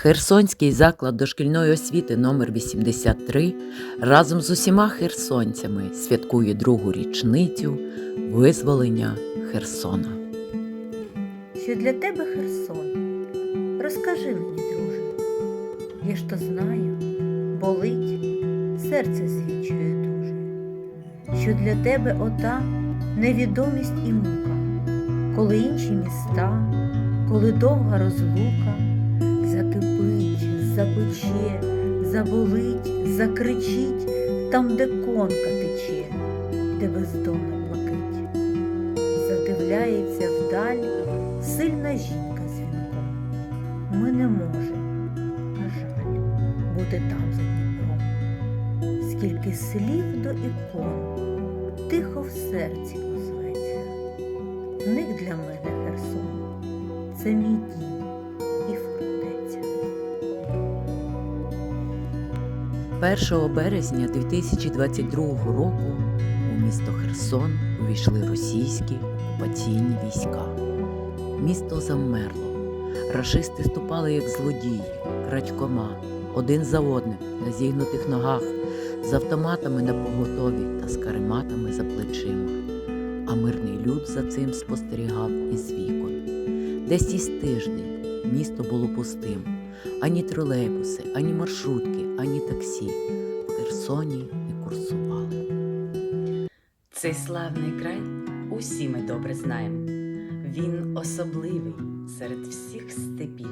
Херсонський заклад дошкільної освіти номер 83 разом з усіма херсонцями святкує другу річницю визволення Херсона. Що для тебе Херсон? Розкажи мені, друже. Я ж то знаю, болить, серце свідчує дуже, що для тебе ота невідомість і мука, коли інші міста, коли довга розлука закипить, запече, заболить, закричить там, де конка тече, де бездомна плакить задивляється вдаль сильна жінка з вінком. Ми не можемо, а жаль, бути там за Дніпром. Скільки слів до ікон, тихо в серці озветься. В них для мене Херсон, це мій 1 березня 2022 року у місто Херсон увійшли російські окупаційні війська. Місто замерло. Рашисти ступали як злодії, крадькома, один за одним на зігнутих ногах, з автоматами на поготові та з карематами за плечима. А мирний люд за цим спостерігав із вікон. Десь із тиждень місто було пустим. Ані тролейбуси, ані маршрутки, ані таксі в Херсоні не курсували. Цей славний край усі ми добре знаємо. Він особливий серед всіх степів.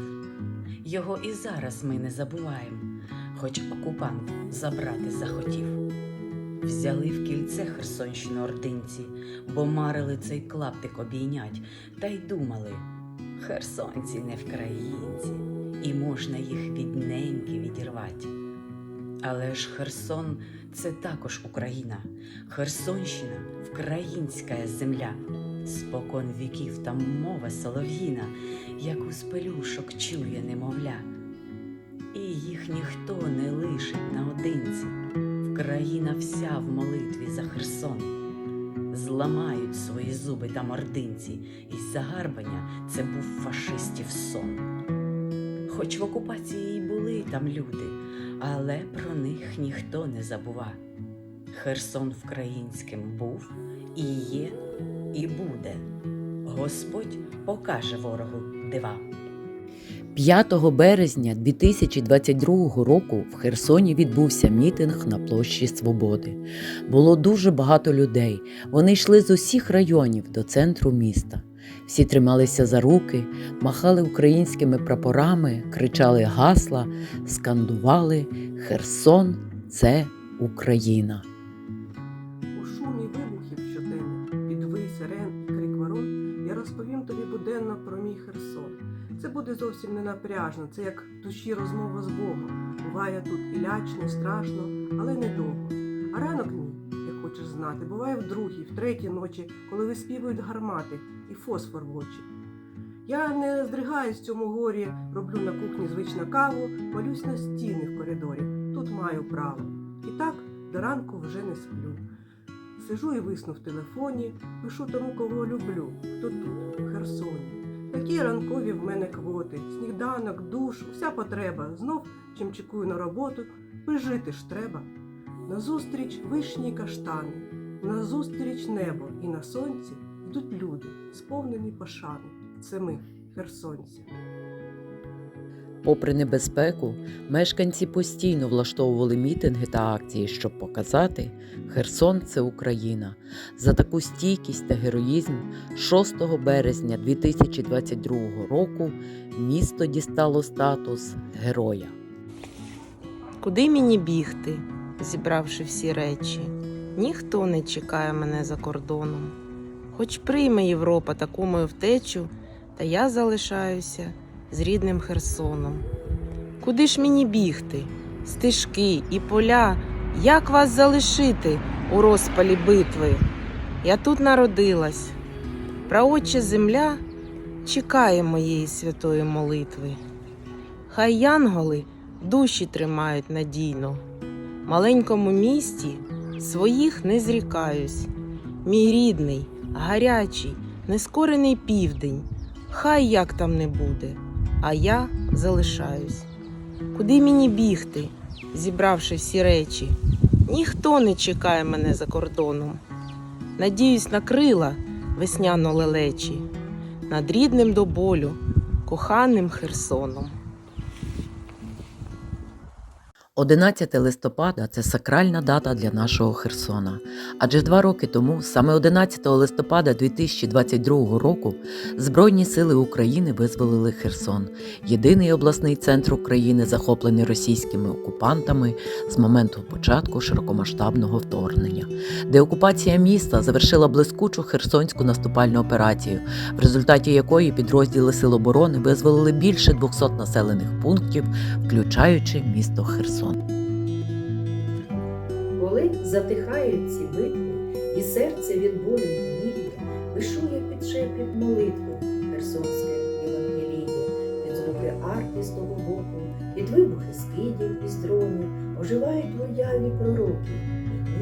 Його і зараз ми не забуваємо, хоч окупант забрати захотів. Взяли в кільце Херсонщину ординці, бо марили цей клаптик обійнять, та й думали, херсонці не вкраїнці, і можна їх від неньки відірвати. Але ж Херсон це також Україна. Херсонщина вкраїнська земля. Спокон віків там мова солов'їна, як у спелюшок чує немовля. І їх ніхто не лишить наодинці. Вкраїна вся в молитві за Херсон. Зламають свої зуби та мординці, і загарбання це був фашистів сон. Хоч в окупації й були там люди, але про них ніхто не забува. Херсон українським був і є, і буде. Господь покаже ворогу дива. 5 березня 2022 року в Херсоні відбувся мітинг на площі Свободи. Було дуже багато людей. Вони йшли з усіх районів до центру міста. Всі трималися за руки, махали українськими прапорами, кричали гасла, скандували Херсон це Україна. У шумі вибухів щоденно, під вий сирен і крик ворон, я розповім тобі буденно про мій Херсон. Це буде зовсім не напряжно, це як душі розмова з Богом. Буває тут і лячно, і страшно, але недовго. А ранок мій, як хочеш знати, буває в другій, в третій ночі, коли виспівують гармати і фосфор в очі. Я не здригаюсь в цьому горі, роблю на кухні звичну каву, молюсь на стіни в коридорі. Тут маю право. І так до ранку вже не сплю. Сижу і висну в телефоні, пишу тому, кого люблю, хто тут, в Херсоні. Такі ранкові в мене квоти, сніданок, душ, вся потреба. Знов чим чекую на роботу, жити ж треба. Назустріч вишні каштани, назустріч небо і на сонці йдуть люди, сповнені пошани. Це ми, херсонці. Попри небезпеку, мешканці постійно влаштовували мітинги та акції, щоб показати Херсон це Україна. За таку стійкість та героїзм 6 березня 2022 року місто дістало статус героя. Куди мені бігти, зібравши всі речі? Ніхто не чекає мене за кордоном. Хоч прийме Європа таку мою втечу, та я залишаюся з рідним Херсоном. Куди ж мені бігти? Стежки і поля, як вас залишити у розпалі битви? Я тут народилась. Праотча земля чекає моєї святої молитви. Хай янголи душі тримають надійно. Маленькому місті своїх не зрікаюсь. Мій рідний, гарячий, нескорений південь. Хай як там не буде, а я залишаюсь. Куди мені бігти, зібравши всі речі? Ніхто не чекає мене за кордоном. Надіюсь на крила весняно лелечі, над рідним до болю, коханим Херсоном. 11 листопада це сакральна дата для нашого Херсона. Адже два роки тому, саме 11 листопада 2022 року, Збройні сили України визволили Херсон, єдиний обласний центр України, захоплений російськими окупантами з моменту початку широкомасштабного вторгнення, де окупація міста завершила блискучу херсонську наступальну операцію, в результаті якої підрозділи Сил оборони визволили більше 200 населених пунктів, включаючи місто Херсон. Коли затихають ці битви, і серце від болю неміє, вишує під шепіт молитви Херсонське Євангеліє, під звуки арти з того боку, під вибухи скидів із дронів, оживають уяві пророки,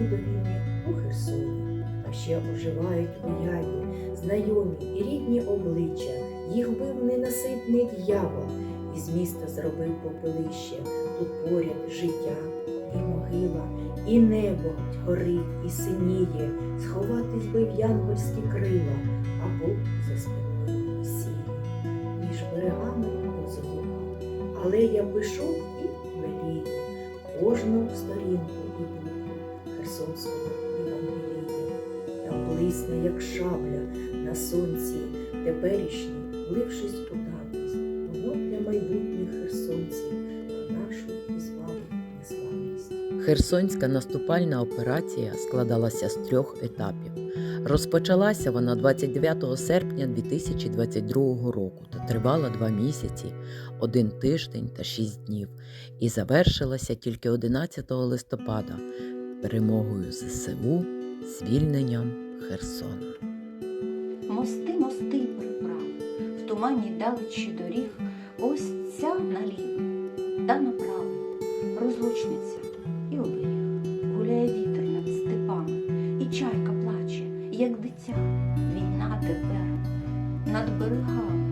і до війни у Херсоні. А ще оживають уяві знайомі і рідні обличчя, їх вбив ненаситний дьявол, і з міста зробив попелище, тут поряд життя і могила, і небо горить і синіє, сховатись би в янгольські крила, а Бог за спиною сіє. Між берегами розлука, але я пишу і мелію кожну сторінку і букву Херсонського Євангелія. Там блисне, як шабля на сонці, теперішній, влившись у Херсонська наступальна операція складалася з трьох етапів. Розпочалася вона 29 серпня 2022 року та тривала два місяці, один тиждень та шість днів, і завершилася тільки 11 листопада перемогою ЗСУ, звільненням Херсона. Мости, мости приправ, в тумані далечі доріг, ось ця наліво, та направо, розлучниця і оберіг. Гуляє вітер над степами, і чайка плаче, як дитя. Війна тепер над берегами,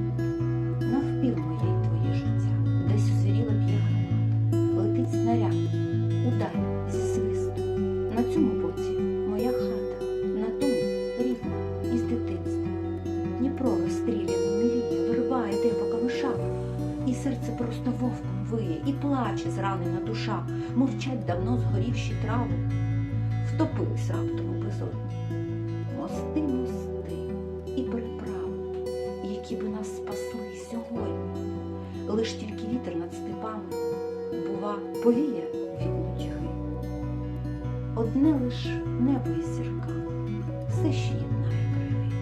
давно згорівші трави, втопились раптом у безодні. Мости, мости і переправи, які би нас спасли сьогодні. Лиш тільки вітер над степами, бува, повіє від нудьги. Одне лиш небо і зірка, все ще єднає краї.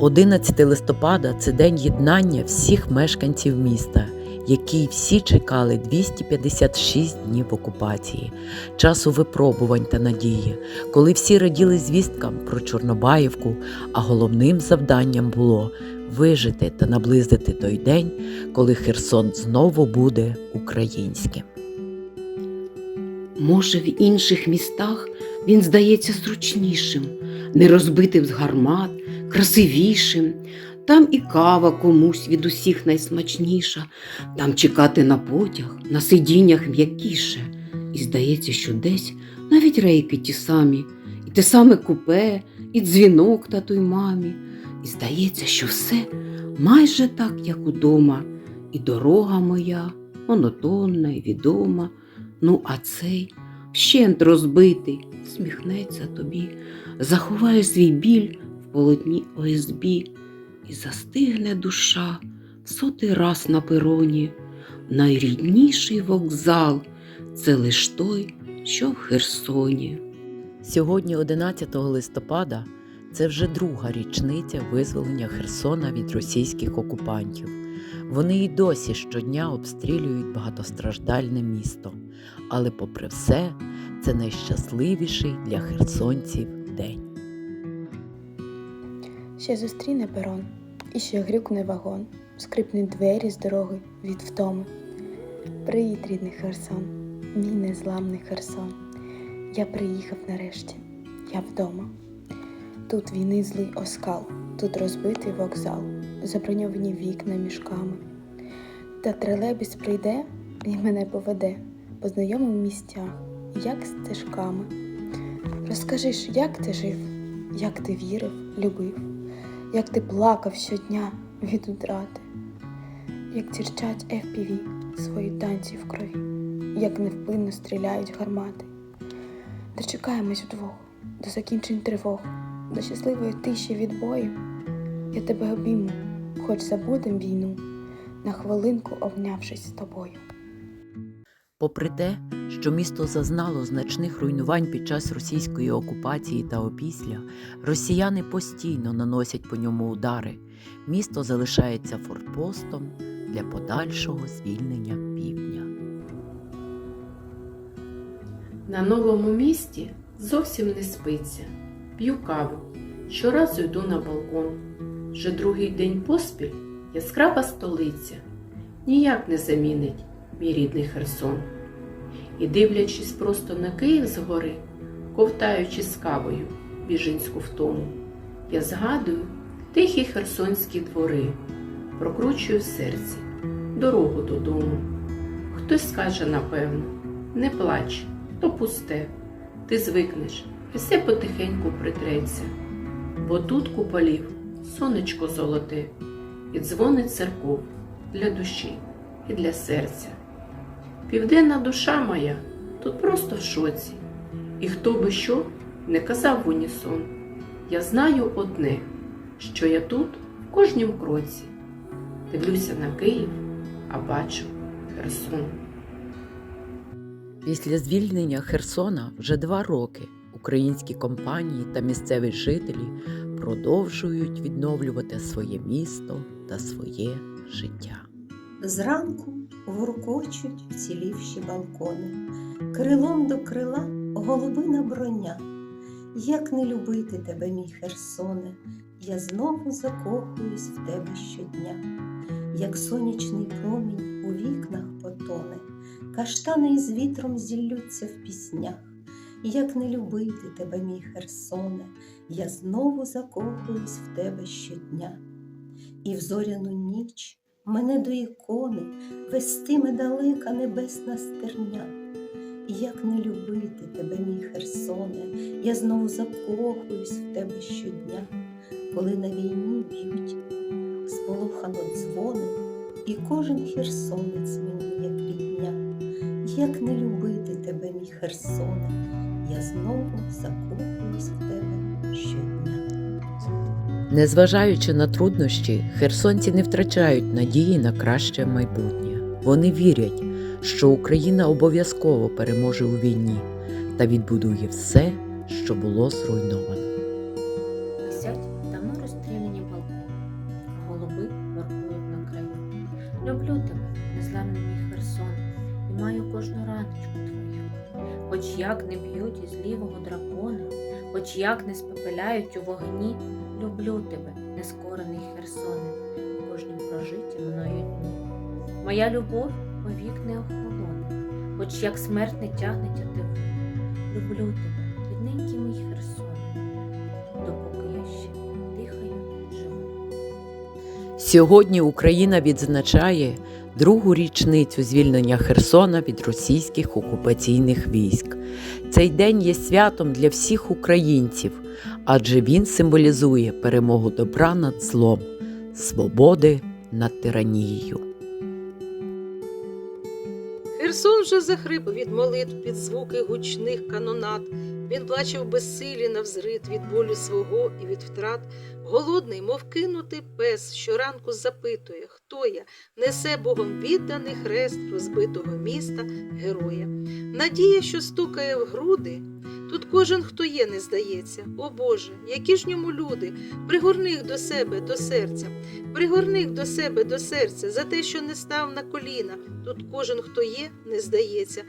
11 листопада це день єднання всіх мешканців міста, який всі чекали 256 днів окупації, часу випробувань та надії, коли всі раділи звісткам про Чорнобаївку, а головним завданням було вижити та наблизити той день, коли Херсон знову буде українським. Може, в інших містах він здається зручнішим, не розбитим з гармат, красивішим. Там і кава комусь від усіх найсмачніша, там чекати на потяг, на сидіннях м'якіше. І здається, що десь навіть рейки ті самі, і те саме купе, і дзвінок тату й мамі. І здається, що все майже так, як удома, і дорога моя монотонна і відома. Ну, а цей вщент розбитий, сміхнеться тобі, заховає свій біль в полотні ОСБ, і застигне душа в сотий раз на пероні. Найрідніший вокзал це лиш той, що в Херсоні. Сьогодні, 11 листопада, це вже друга річниця визволення Херсона від російських окупантів. Вони й досі щодня обстрілюють багатостраждальне місто. Але, попри все, це найщасливіший для херсонців день. Ще зустріне перон, і ще грюкне вагон, скрипнуть двері з дороги від втоми. Привіт, рідний Херсон, мій незламний Херсон. Я приїхав нарешті, я вдома. Тут війни злий оскал, тут розбитий вокзал, заброньовані вікна мішками. Та тролейбус прийде і мене поведе по знайомим місцях, як стежками. Розкажи ж, як ти жив, як ти вірив, любив, як ти плакав щодня від утрати, як тірчать FPV свої танці в крові, як невпинно стріляють гармати. Дочекаємось вдвох до закінчень тривог, до щасливої тиші від бою. Я тебе обійму, хоч забудем війну, на хвилинку обнявшись з тобою. Попри те, що місто зазнало значних руйнувань під час російської окупації та опісля, росіяни постійно наносять по ньому удари. Місто залишається форпостом для подальшого звільнення півдня. На новому місті зовсім не спиться. П'ю каву. Щоразу йду на балкон. Вже другий день поспіль яскрава столиця ніяк не замінить мій рідний Херсон. І дивлячись просто на Київ згори, ковтаючи з кавою біжинську втому, я згадую тихі херсонські двори, прокручую в серці дорогу додому. Хтось скаже, напевно, не плач, то пусте, ти звикнеш, і все потихеньку притреться, бо тут куполів сонечко золоте, і дзвонить церков для душі і для серця. Південна душа моя тут просто в шоці, і хто би що не казав в унісон, я знаю одне, що я тут в кожнім кроці. Дивлюся на Київ, а бачу Херсон. Після звільнення Херсона вже два роки українські компанії та місцеві жителі продовжують відновлювати своє місто та своє життя. Зранку воркочуть вцілівші балкони, крилом до крила голубина броня. Як не любити тебе, мій Херсоне, я знову закохуюсь в тебе щодня, як сонячний промінь у вікнах потоне, каштани із вітром зіллються в піснях. Як не любити тебе, мій Херсоне, я знову закохуюсь в тебе щодня. І в зоряну ніч мене до ікони вестиме далека небесна стерня. Як не любити тебе, мій Херсоне, я знову закохуюсь в тебе щодня, коли на війні б'ють сполохано дзвони, і кожен херсонець мені як рідня. Як не любити тебе, мій Херсоне, я знову закохуюсь в тебе щодня. Незважаючи на труднощі, херсонці не втрачають надії на краще майбутнє. Вони вірять, що Україна обов'язково переможе у війні та відбудує все, що було зруйновано. Висять давно розстріляні балкони, голуби воркують на краю. Люблю тебе, незламний мій Херсон, і маю кожну раночку твою. Хоч як не б'ють із лівого дракона, хоч як не спепеляють у вогні, люблю тебе, нескорений Херсоне, в кожнім прожитті мною дні. Моя любов повік не охолоне, хоч як смерть не тягне тятиву. Люблю тебе, рідненький мій Херсоне, допоки я ще дихаю, живу. Сьогодні Україна відзначає другу річницю звільнення Херсона від російських окупаційних військ. Цей день є святом для всіх українців, адже він символізує перемогу добра над злом, свободи над тиранією. Херсон вже захрип від молитв під звуки гучних канонат. Він плаче безсилі навзрит від болю свого і від втрат. Голодний, мов кинутий пес, щоранку запитує, хто я, несе Богом відданий хрест розбитого міста героя. Надія, що стукає в груди. Тут кожен, хто є, не здається. О Боже, які ж ньому люди, пригорни їх до себе, до серця, пригорни їх до себе, до серця, за те, що не став на коліна. Тут кожен, хто є, не здається.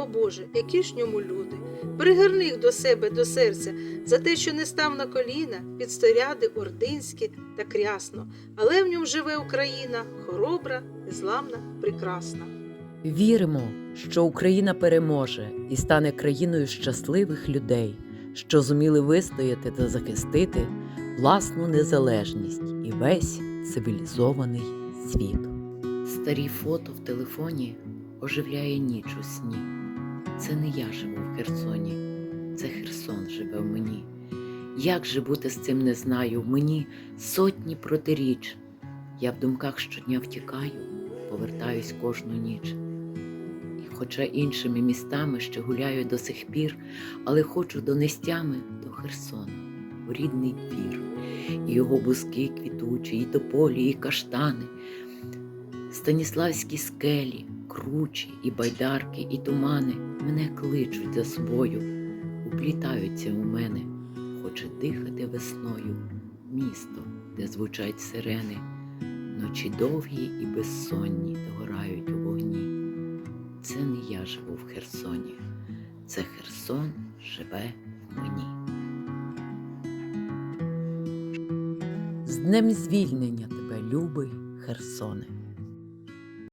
О Боже, які ж ньому люди, пригорни їх до себе, до серця, за те, що не став на коліна, під сторяди ординські та крясно, але в ньому живе Україна, хоробра, незламна, прекрасна. Віримо, що Україна переможе і стане країною щасливих людей, що зуміли вистояти та захистити власну незалежність і весь цивілізований світ. Старі фото в телефоні оживляє ніч у сні. Це не я живу в Херсоні, це Херсон живе в мені. Як же бути з цим не знаю, мені сотні протиріч. Я в думках щодня втікаю, повертаюсь кожну ніч. І хоча іншими містами ще гуляю до сих пір, але хочу донестями до Херсона, у рідний двір, і його бузки квітучі, і тополі, і каштани, станіславські скелі, кручі, і байдарки, і тумани мене кличуть за собою, уплітаються у мене, хоче дихати весною, місто, де звучать сирени, ночі довгі і безсонні догорають у вогні. Це не я живу в Херсоні, це Херсон живе в мені. З днем звільнення тебе, любий Херсоне.